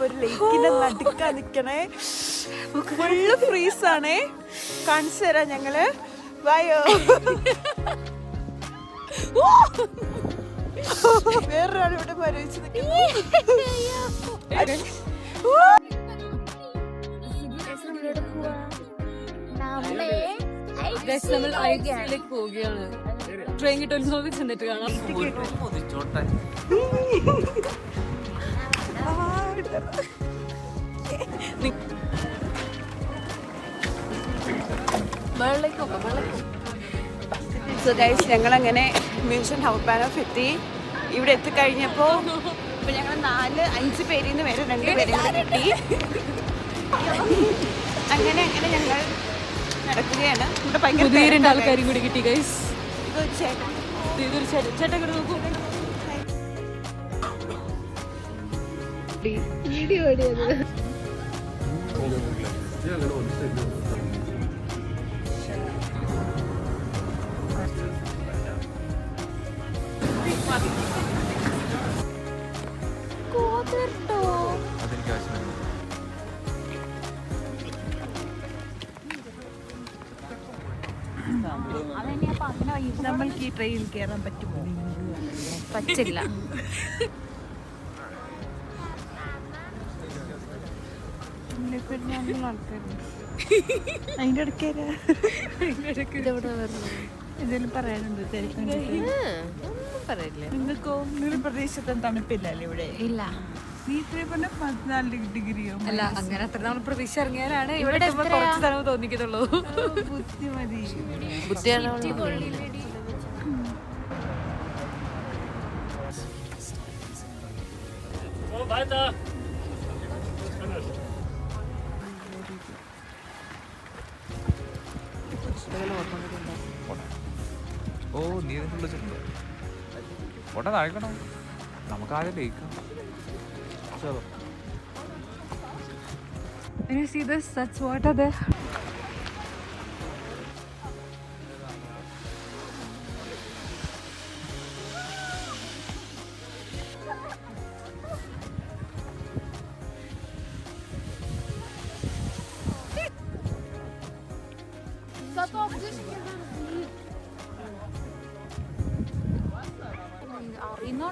ഒരു ലേക്കിന്റെ നടുക്കാ നിക്കണേ. ഫുള്ള് ഫ്രീസാണേ. കാണിച്ചു തരാം ഞങ്ങൾ. വയോ. വേറൊരാൾ ഇവിടെ മരവിച്ച് നിൽക്കുന്നു പോവുകയാണ്. ട്രെയിൻ കിട്ടുന്ന ചെന്നിട്ട് കാണാം. സോ ഗൈസ് ഞങ്ങൾ അങ്ങനെ മ്യൂസിയം ഹൗസ് പാൻ ഓഫ് എത്തി ഇവിടെ എത്തിക്കഴിഞ്ഞപ്പോൾ ഇപ്പൊ ഞങ്ങൾ നാല് അഞ്ച് പേരിൽ നിന്ന് വരെ രണ്ട് പേരും കൂടെ കിട്ടി അങ്ങനെ അങ്ങനെ ഞങ്ങൾ നടക്കുകയാണ്. ഇവിടെ ഭയങ്കര രണ്ട് ആൾക്കാരും കൂടി കിട്ടി ഗൈസ്. ഇതൊരു ചേട്ടൻ. ഇതൊരു ചേട്ടൻ ചേട്ടൻ കൂടെ നോക്കൂ അതെനിക്ക് ആവശ്യമില്ല. നമ്മൾക്ക് ഈ ട്രെയിനിൽ കയറാൻ പറ്റുമോ? പറ്റില്ല. അതിന്റെ ഇടയ്ക്ക് ഇതെവിടെ വരുന്നത് എന്തെങ്കിലും പറയാനുണ്ടോ? ഒന്നും പറയില്ല. നിങ്ങൾക്കോ നിങ്ങൾ പ്രദേശത്ത് തണുപ്പില്ലല്ലേ ഇവിടെ? ഇല്ല. നീ ഇത്രയും പറഞ്ഞ പതിനാല് ഡിഗ്രിയോ? അല്ല അങ്ങനെ അത്ര നമ്മൾ പ്രതീക്ഷ ഇറങ്ങിയാലാണ് ഇവിടെ കുറച്ച് തലവ് തോന്നിക്കത്തുള്ളൂ. ബുദ്ധിമതി. ഓ നീ ഉള്ളിൽ ചെന്നു ഓട്ടെ താഴെക്കണോ നമുക്ക് ആദ്യം ലയിക്കാം this, that's what are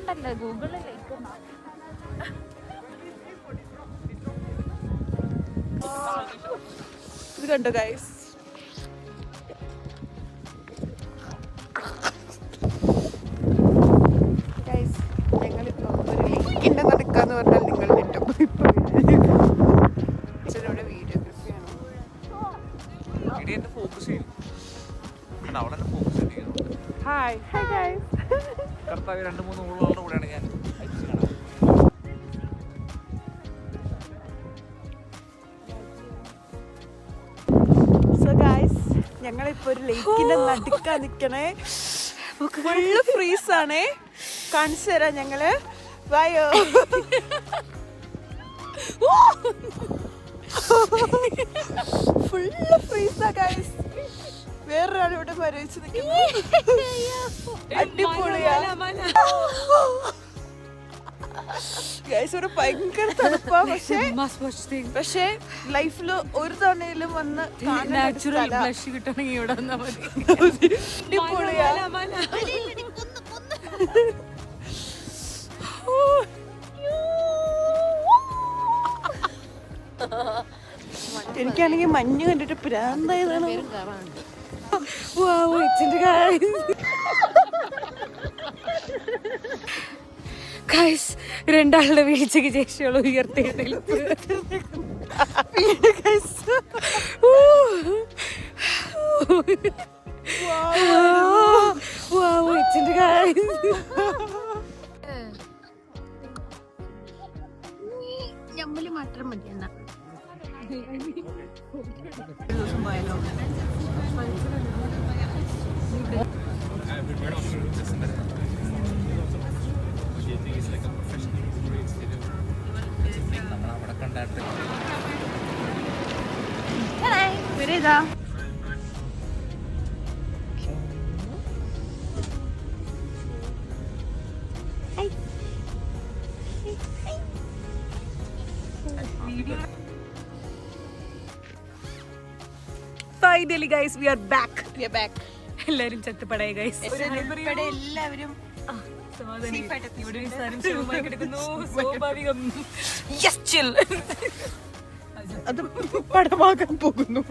അറിയുന്നോണ്ടല്ല ഗൂഗിളിലേക്ക് ഇത് കണ്ടോ ഗൈസ് കർത്താവ് രണ്ട് മൂന്ന് ഊളുകളുടെ കൂടെയാണ് ഞാൻ. അയച്ചു കാണാൻ ഞങ്ങളിപ്പോ ഒരു ലേക്കിന്റെ നടുക്കാ നിക്കണേ. ഫുള്ള് ഫ്രീസാണേ കാണിച്ചു തരാം ഞങ്ങൾ. വായോ. ഫുള്ള് ഫ്രീസാ ഗൈസ് വേറൊരാൾ ഇവിടെ മരവിച്ച് നിൽക്കുന്നു അടിപൊളിയാ. ഗൈസ് ഇവിടെ ഭയങ്കര തണുപ്പാ. പക്ഷേ. പക്ഷേ ലൈഫിൽ ഒരു തവണയിലും വന്ന് നാച്ചുറൽ ബ്ലഷ് കിട്ടണമെങ്കിൽ ഇവിടെ വന്നാൽ മതി. അടിപൊളിയാ. എനിക്കാണെങ്കിൽ മഞ്ഞ് കണ്ടിട്ട് പ്രാന്തായതാണ്. ഗൈസ് രണ്ടാളുടെ വീഴ്ചയ്ക്ക് ശേഷിയുള്ള guys. ഞമ്മൽ മാത്രം മതി എന്നാ നമ്മളവിടെ കണ്ടായിട്ട് finally guys we are back we are back എല്ലാരും ചത്തുപടയ ഗൈസ് എല്ലാവരും അത് പടമാകാൻ പോകുന്നു.